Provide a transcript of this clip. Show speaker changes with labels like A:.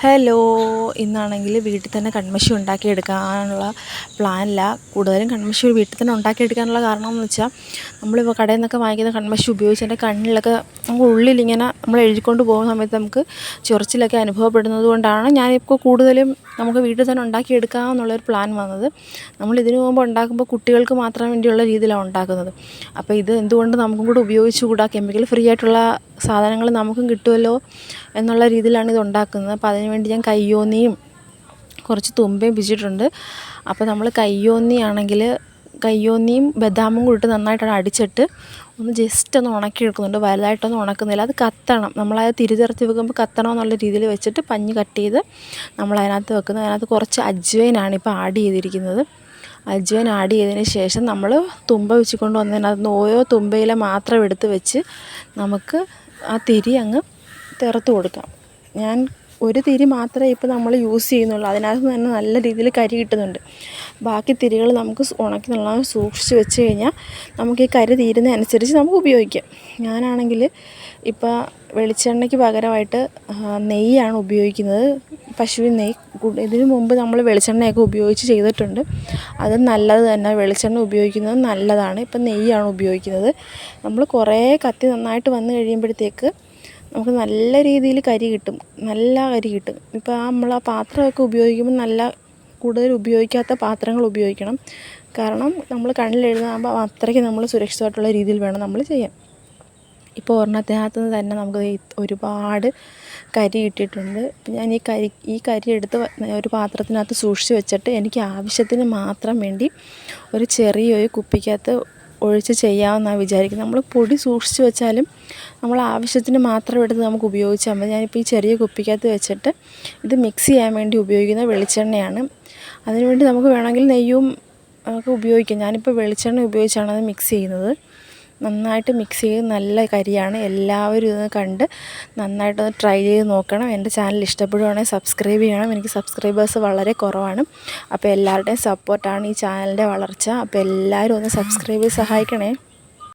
A: Hello ഇന്നാണെങ്കിൽ വീട്ടിൽ തന്നെ കൺമശി ഉണ്ടാക്കിയെടുക്കാനുള്ള പ്ലാനില്ല. കൂടുതലും കൺമശി വീട്ടിൽ തന്നെ ഉണ്ടാക്കിയെടുക്കാനുള്ള കാരണം എന്ന് വെച്ചാൽ നമ്മളിപ്പോൾ കടയിൽ നിന്നൊക്കെ വാങ്ങിക്കുന്ന കൺമശി ഉപയോഗിച്ച് എന്റെ കണ്ണിലൊക്കെ നമുക്ക് ഉള്ളിലിങ്ങനെ നമ്മൾ എഴുതിക്കൊണ്ട് പോകുന്ന സമയത്ത് നമുക്ക് ചൊറിച്ചിലൊക്കെ അനുഭവപ്പെടുന്നത് കൊണ്ടാണ് ഞാനിപ്പോൾ കൂടുതലും നമുക്ക് വീട്ടിൽ തന്നെ ഉണ്ടാക്കിയെടുക്കാം എന്നുള്ളൊരു പ്ലാൻ വന്നത്. നമ്മൾ ഇതിനു മുമ്പ് ഉണ്ടാക്കുമ്പോൾ കുട്ടികൾക്ക് മാത്രം വേണ്ടിയുള്ള രീതിയിലാണ് ഉണ്ടാക്കുന്നത്. അപ്പോൾ ഇത് എന്തുകൊണ്ട് നമുക്കും കൂടെ ഉപയോഗിച്ചുകൂടാ? കെമിക്കൽ ഫ്രീ ആയിട്ടുള്ള സാധനങ്ങൾ നമുക്കും കിട്ടുമല്ലോ എന്നുള്ള രീതിയിലാണ് ഇത് ഉണ്ടാക്കുന്നത്. അപ്പോൾ അതിന് വേണ്ടി ഞാൻ കയ്യോന്നിയും കുറച്ച് തുമ്പയും പിച്ചിട്ടുണ്ട്. അപ്പോൾ നമ്മൾ കയ്യോന്നിയാണെങ്കിൽ കയ്യോന്നിയും ബദാമും കൂടി നന്നായിട്ടാണ് അടിച്ചിട്ട് ഒന്ന് ജസ്റ്റ് ഒന്ന് ഉണക്കി എടുക്കുന്നുണ്ട്. വലുതായിട്ടൊന്നും ഉണക്കുന്നില്ല. അത് കത്തണം. നമ്മളത് തിരിതിറച്ച് വെക്കുമ്പോൾ കത്തണം എന്നുള്ള രീതിയിൽ വെച്ചിട്ട് പഞ്ഞ് കട്ട് ചെയ്ത് നമ്മൾ അതിനകത്ത് വെക്കുന്നത് അതിനകത്ത് കുറച്ച് അജ്വൈനാണ് ഇപ്പോൾ ആഡ് ചെയ്തിരിക്കുന്നത്. അജ്വൈൻ ആഡ് ചെയ്തതിന് ശേഷം നമ്മൾ തുമ്പ വെച്ചിക്കൊണ്ട് വന്നതിനകത്ത് നിന്ന് ഓരോ തുമ്പയില മാത്രം എടുത്ത് വെച്ച് നമുക്ക് ആ തിരി അങ്ങ് തിറത്ത് കൊടുക്കാം. ഞാൻ ഒരു തിരി മാത്രമേ ഇപ്പോൾ നമ്മൾ യൂസ് ചെയ്യുന്നുള്ളൂ. അതിനകത്ത് തന്നെ നല്ല രീതിയിൽ കരി കിട്ടുന്നുണ്ട്. ബാക്കി തിരികൾ നമുക്ക് ഉണക്കി നല്ല സൂക്ഷിച്ച് വെച്ച് കഴിഞ്ഞാൽ നമുക്ക് ഈ കരി തീരുന്ന അനുസരിച്ച് നമുക്ക് ഉപയോഗിക്കാം. ഞാനാണെങ്കിൽ ഇപ്പോൾ വെളിച്ചെണ്ണയ്ക്ക് പകരമായിട്ട് നെയ്യാണ് ഉപയോഗിക്കുന്നത്. പശുവിൻ നെയ്യ് ഇതിനു മുമ്പ് നമ്മൾ വെളിച്ചെണ്ണയൊക്കെ ഉപയോഗിച്ച് ചെയ്തിട്ടുണ്ട്. അത് നല്ലത് തന്നെ. വെളിച്ചെണ്ണ ഉപയോഗിക്കുന്നത് നല്ലതാണ്. ഇപ്പം നെയ്യാണ് ഉപയോഗിക്കുന്നത്. നമ്മൾ കുറേ കത്തി നന്നായിട്ട് വന്നു കഴിയുമ്പോഴത്തേക്ക് നമുക്ക് നല്ല രീതിയിൽ കരി കിട്ടും. നല്ല കരി കിട്ടും. ഇപ്പോൾ ആ നമ്മൾ ആ പാത്രമൊക്കെ ഉപയോഗിക്കുമ്പോൾ നല്ല കൂടുതൽ ഉപയോഗിക്കാത്ത പാത്രങ്ങൾ ഉപയോഗിക്കണം. കാരണം നമ്മൾ കണ്ണിൽ എഴുതാകുമ്പോൾ അത്രയ്ക്ക് നമ്മൾ സുരക്ഷിതമായിട്ടുള്ള രീതിയിൽ വേണം നമ്മൾ ചെയ്യാൻ. ഇപ്പോൾ ഒരെണ്ണത്തിനകത്ത് നിന്ന് തന്നെ നമുക്ക് ഒരുപാട് കരി കിട്ടിയിട്ടുണ്ട്. ഞാൻ ഈ കരി ഈ കരി എടുത്ത് ഒരു പാത്രത്തിനകത്ത് സൂക്ഷിച്ച് വെച്ചിട്ട് എനിക്ക് ആവശ്യത്തിന് മാത്രം വേണ്ടി ഒരു ചെറിയൊരു കുപ്പിക്കകത്ത് ഒഴിച്ച് ചെയ്യാമെന്നാണ് വിചാരിക്കുന്നത്. നമ്മൾ പൊടി സൂക്ഷിച്ച് വെച്ചാലും നമ്മൾ ആവശ്യത്തിന് മാത്രം എടുത്ത് നമുക്ക് ഉപയോഗിച്ചാൽ മതി. ഞാനിപ്പോൾ ഈ ചെറിയ കുപ്പിക്കകത്ത് വെച്ചിട്ട് ഇത് മിക്സ് ചെയ്യാൻ വേണ്ടി ഉപയോഗിക്കുന്ന വെളിച്ചെണ്ണയാണ്. അതിനുവേണ്ടി നമുക്ക് വേണമെങ്കിൽ നെയ്യും ഒക്കെ ഉപയോഗിക്കാം. ഞാനിപ്പോൾ വെളിച്ചെണ്ണ ഉപയോഗിച്ചാണ് അത് മിക്സ് ചെയ്യുന്നത്. നന്നായിട്ട് മിക്സ് ചെയ്ത് നല്ല കരിയാണ് എല്ലാവരും ഇത് കണ്ട് നന്നായിട്ടൊന്ന് ട്രൈ ചെയ്ത് നോക്കണം. എന്റെ ചാനൽ ഇഷ്ടപ്പെടുവാണെങ്കിൽ സബ്സ്ക്രൈബ് ചെയ്യണം. എനിക്ക് സബ്സ്ക്രൈബേഴ്സ് വളരെ കുറവാണ്. അപ്പോൾ എല്ലാവരുടെയും സപ്പോർട്ടാണ് ഈ ചാനലിന്റെ വളർച്ച. അപ്പോൾ എല്ലാവരും ഒന്ന് സബ്സ്ക്രൈബ് ചെയ്ത് സഹായിക്കണേ.